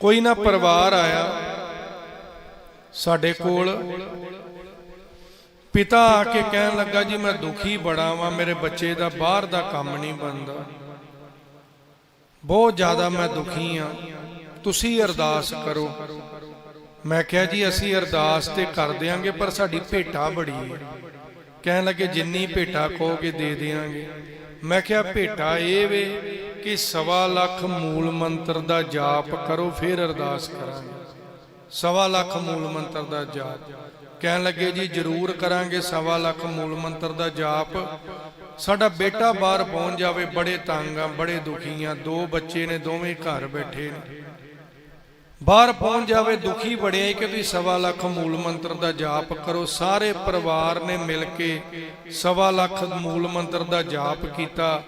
ਕੋਈ ਨਾ ਪਰਿਵਾਰ ਆਇਆ ਸਾਡੇ ਕੋਲ। ਪਿਤਾ ਆ ਕੇ ਕਹਿਣ ਲੱਗਾ, ਜੀ ਮੈਂ ਦੁਖੀ ਬੜਾ ਵਾਂ, ਮੇਰੇ ਬੱਚੇ ਦਾ ਬਾਹਰ ਦਾ ਕੰਮ ਨਹੀਂ ਬਣਦਾ। ਬਹੁਤ ਜ਼ਿਆਦਾ ਮੈਂ ਦੁਖੀ ਆ। ਤੁਸੀਂ ਅਰਦਾਸ ਕਰੋ। ਮੈਂ ਕਿਹਾ, ਜੀ ਅਸੀਂ ਅਰਦਾਸ ਤੇ ਕਰ ਦਿਆਂਗੇ, ਪਰ ਸਾਡੀ ਭੇਟਾ ਬੜੀ ਹੈ। ਕਹਿਣ ਲੱਗੇ, ਜਿੰਨੀ ਭੇਟਾ ਕਹੋਗੇ ਦੇ ਦਿਆਂਗੇ। ਮੈਂ ਕਿਹਾ, ਭੇਟਾ ਇਹ ਵੇ ਕਿ ਸਵਾ ਲੱਖ ਮੂਲ ਮੰਤਰ ਦਾ ਜਾਪ ਕਰੋ, ਫਿਰ ਅਰਦਾਸ ਕਰਾਂਗੇ। ਸਵਾ ਲੱਖ ਮੂਲ ਮੰਤਰ ਦਾ ਜਾਪ। ਕਹਿਣ ਲੱਗੇ, ਜੀ, ਜ਼ਰੂਰ ਕਰਾਂਗੇ ਸਵਾ ਲੱਖ ਮੂਲ ਮੰਤਰ ਦਾ ਜਾਪ। ਸਾਡਾ ਬੇਟਾ ਬਾਹਰ ਪਹੁੰਚ ਜਾਵੇ, ਬੜੇ ਤੰਗ ਆ, ਬੜੇ ਦੁਖੀ ਆ, ਦੋ ਬੱਚੇ ਨੇ, ਦੋਵੇਂ ਘਰ ਬੈਠੇ ਨੇ। ਬਾਹਰ ਪਹੁੰਚ ਜਾਵੇ, ਦੁਖੀ ਬੜਿਆ ਕਿ ਤੁਸੀਂ ਸਵਾ ਲੱਖ ਮੂਲ ਮੰਤਰ ਦਾ ਜਾਪ ਕਰੋ। ਸਾਰੇ ਪਰਿਵਾਰ ਨੇ ਮਿਲ ਕੇ ਸਵਾ ਲੱਖ ਮੂਲ ਮੰਤਰ ਦਾ ਜਾਪ ਕੀਤਾ।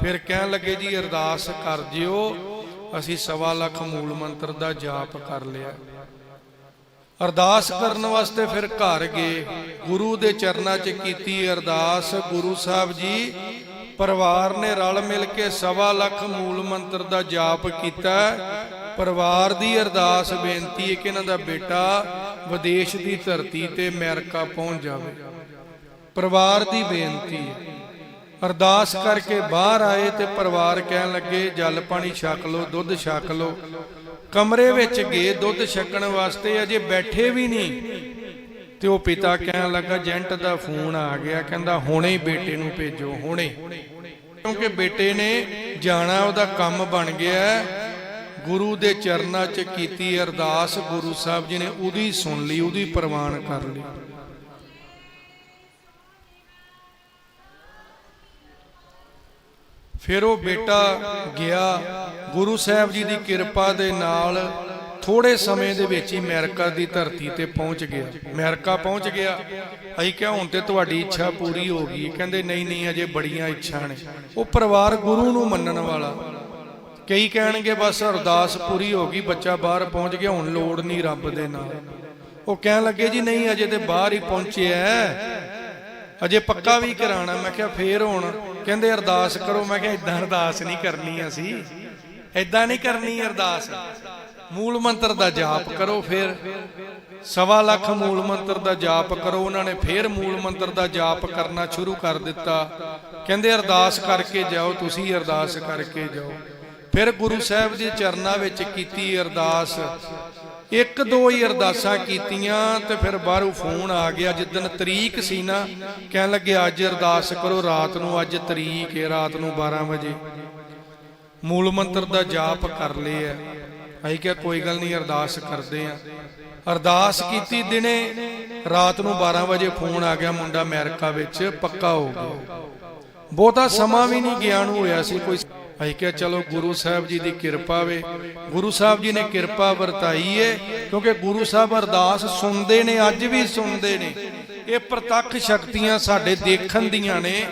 ਫਿਰ ਕਹਿਣ ਲੱਗੇ, ਜੀ ਅਰਦਾਸ ਕਰ ਜਿਓ ਅਸੀਂ ਸਵਾ ਲੱਖ ਮੂਲ ਮੰਤਰ ਦਾ ਜਾਪ ਕਰ ਲਿਆ। ਅਰਦਾਸ ਕਰਨ ਵਾਸਤੇ ਫਿਰ ਘਰ ਗਏ। ਗੁਰੂ ਦੇ ਚਰਨਾਂ 'ਚ ਕੀਤੀ ਅਰਦਾਸ। ਗੁਰੂ ਸਾਹਿਬ ਜੀ, ਪਰਿਵਾਰ ਨੇ ਰਲ ਮਿਲ ਕੇ ਸਵਾ ਲੱਖ ਮੂਲ ਮੰਤਰ ਦਾ ਜਾਪ ਕੀਤਾ। ਪਰਿਵਾਰ ਦੀ ਅਰਦਾਸ ਬੇਨਤੀ ਹੈ ਕਿ ਇਹਨਾਂ ਦਾ ਬੇਟਾ ਵਿਦੇਸ਼ ਦੀ ਧਰਤੀ ਤੇ ਅਮਰੀਕਾ ਪਹੁੰਚ ਜਾਵੇ। ਪਰਿਵਾਰ ਦੀ ਬੇਨਤੀ ਹੈ। ਅਰਦਾਸ ਕਰਕੇ ਬਾਹਰ ਆਏ ਤੇ ਪਰਿਵਾਰ ਕਹਿਣ ਲੱਗੇ, ਜਲ ਪਾਣੀ ਛਕ ਲਓ, ਦੁੱਧ ਛਕ ਲਓ। ਕਮਰੇ ਵਿੱਚ ਗਏ, ਦੁੱਧ ਛਕਣ ਵਾਸਤੇ ਅਜੇ ਬੈਠੇ ਵੀ ਨਹੀਂ। ਤੇ ਉਹ ਪਿਤਾ ਕਹਿਣ ਲੱਗਾ ਏਜੰਟ ਦਾ ਫੋਨ ਆ ਗਿਆ। ਕਹਿੰਦਾ, ਹੁਣੇ ਹੀ ਬੇਟੇ ਨੂੰ ਭੇਜੋ, ਹੁਣੇ। ਕਿਉਂਕਿ ਬੇਟੇ ਨੇ ਜਾਣਾ, ਉਹਦਾ ਕੰਮ ਬਣ ਗਿਆ। ਗੁਰੂ ਦੇ ਚਰਨਾਂ 'ਚ ਕੀਤੀ ਅਰਦਾਸ ਗੁਰੂ ਸਾਹਿਬ ਜੀ ਨੇ ਉਹਦੀ ਸੁਣ ਲਈ, ਉਹਦੀ ਪ੍ਰਵਾਨ ਕਰ ਲਈ। ਫਿਰ ਉਹ ਬੇਟਾ ਗਿਆ, ਗੁਰੂ ਸਾਹਿਬ ਜੀ ਦੀ ਕਿਰਪਾ ਦੇ ਨਾਲ ਥੋੜੇ ਸਮੇਂ ਦੇ ਵਿੱਚ ਹੀ ਅਮਰੀਕਾ ਦੀ ਧਰਤੀ ਤੇ ਪਹੁੰਚ ਗਿਆ। ਅਮਰੀਕਾ ਪਹੁੰਚ ਗਿਆ। ਅਸੀਂ ਕਿਹਾ, ਹੁਣ ਤੇ ਤੁਹਾਡੀ ਇੱਛਾ ਪੂਰੀ ਹੋ ਗਈ ਕਹਿੰਦੇ, ਨਹੀਂ ਨਹੀਂ, ਅਜੇ ਬੜੀਆਂ ਇੱਛਾ ਨੇ। ਉਹ ਪਰਿਵਾਰ ਗੁਰੂ ਨੂੰ ਮੰਨਣ ਵਾਲਾ। ਕਈ ਕਹਿਣਗੇ ਬਸ ਅਰਦਾਸ ਪੂਰੀ ਹੋ ਗਈ, ਬੱਚਾ ਬਾਹਰ ਪਹੁੰਚ ਗਿਆ, ਹੁਣ ਲੋੜ ਨਹੀਂ ਰੱਬ ਦੇ ਨਾਲ। ਉਹ ਕਹਿਣ ਲੱਗੇ, ਜੀ ਨਹੀਂ, ਅਜੇ ਤੇ ਬਾਹਰ ਹੀ ਪਹੁੰਚਿਆ ਹੈ। ਅਜੇ ਪੱਕਾ ਵੀ ਕਰਾਣਾ ਮੈਂ ਕਿਹਾ, ਫੇਰ ਹੁਣ? ਕਹਿੰਦੇ, ਅਰਦਾਸ ਕਰੋ। ਮੈਂ ਕਿਹਾ ਇਦਾਂ ਅਰਦਾਸ ਨਹੀਂ ਕਰਨੀ ਅਸੀਂ। ਇਦਾਂ ਨਹੀਂ ਕਰਨੀ ਅਰਦਾਸ। ਮੂਲ ਮੰਤਰ ਦਾ ਜਾਪ ਕਰੋ ਫਿਰ। ਸਵਾ ਲੱਖ ਮੂਲ ਮੰਤਰ ਦਾ ਜਾਪ ਕਰੋ। ਉਹਨਾਂ ਨੇ ਫਿਰ ਮੂਲ ਮੰਤਰ ਦਾ ਜਾਪ ਕਰਨਾ ਸ਼ੁਰੂ ਕਰ ਦਿੱਤਾ। ਕਹਿੰਦੇ, ਅਰਦਾਸ ਕਰਕੇ ਜਾਓ, ਤੁਸੀਂ ਅਰਦਾਸ ਕਰਕੇ ਜਾਓ। ਫਿਰ ਗੁਰੂ ਸਾਹਿਬ ਦੇ ਚਰਨਾਂ ਵਿੱਚ ਕੀਤੀ ਅਰਦਾਸ। ਇੱਕ ਦੋ ਹੀ ਅਰਦਾਸਾਂ ਕੀਤੀਆਂ ਤੇ ਫਿਰ ਬਾਹਰੋਂ ਫੋਨ ਆ ਗਿਆ। ਜਿੱਦਨ ਤਰੀਕ ਸੀ ਨਾ, ਕਹਿਣ ਲੱਗੇ ਅੱਜ ਅਰਦਾਸ ਕਰੋ, ਰਾਤ ਨੂੰ ਅੱਜ ਤਰੀਕ ਹੈ ਰਾਤ ਨੂੰ 12 ਵਜੇ। ਮੂਲ ਮੰਤਰ ਦਾ ਜਾਪ ਕਰ ਲਿਆ ਅਸੀਂ ਕਿਹਾ, ਕੋਈ ਗੱਲ ਨਹੀਂ, ਅਰਦਾਸ ਕਰਦੇ ਆ। ਅਰਦਾਸ ਕੀਤੀ ਦਿਨੇ, ਰਾਤ ਨੂੰ 12 ਵਜੇ ਫੋਨ ਆ ਗਿਆ ਮੁੰਡਾ ਅਮਰੀਕਾ ਵਿੱਚ, ਪੱਕਾ ਹੋ ਗਿਆ। ਬਹੁਤਾ ਸਮਾਂ ਵੀ ਨਹੀਂ ਗਿਆ ਨੂੰ ਹੋਇਆ ਸੀ, ਕੋਈ ਅਸੀਂ ਕਿਹਾ, ਚਲੋ ਗੁਰੂ ਸਾਹਿਬ ਜੀ ਦੀ ਕਿਰਪਾ ਵੇ। ਗੁਰੂ ਸਾਹਿਬ ਜੀ ਨੇ ਕਿਰਪਾ ਵਰਤਾਈ ਏ, ਕਿਉਂਕਿ ਗੁਰੂ ਸਾਹਿਬ ਅਰਦਾਸ ਸੁਣਦੇ ਨੇ, ਅੱਜ ਵੀ ਸੁਣਦੇ ਨੇ। ਇਹ ਪ੍ਰਤੱਖ ਸ਼ਕਤੀਆਂ ਸਾਡੇ ਦੇਖਣ ਦੀਆਂ ਨੇ।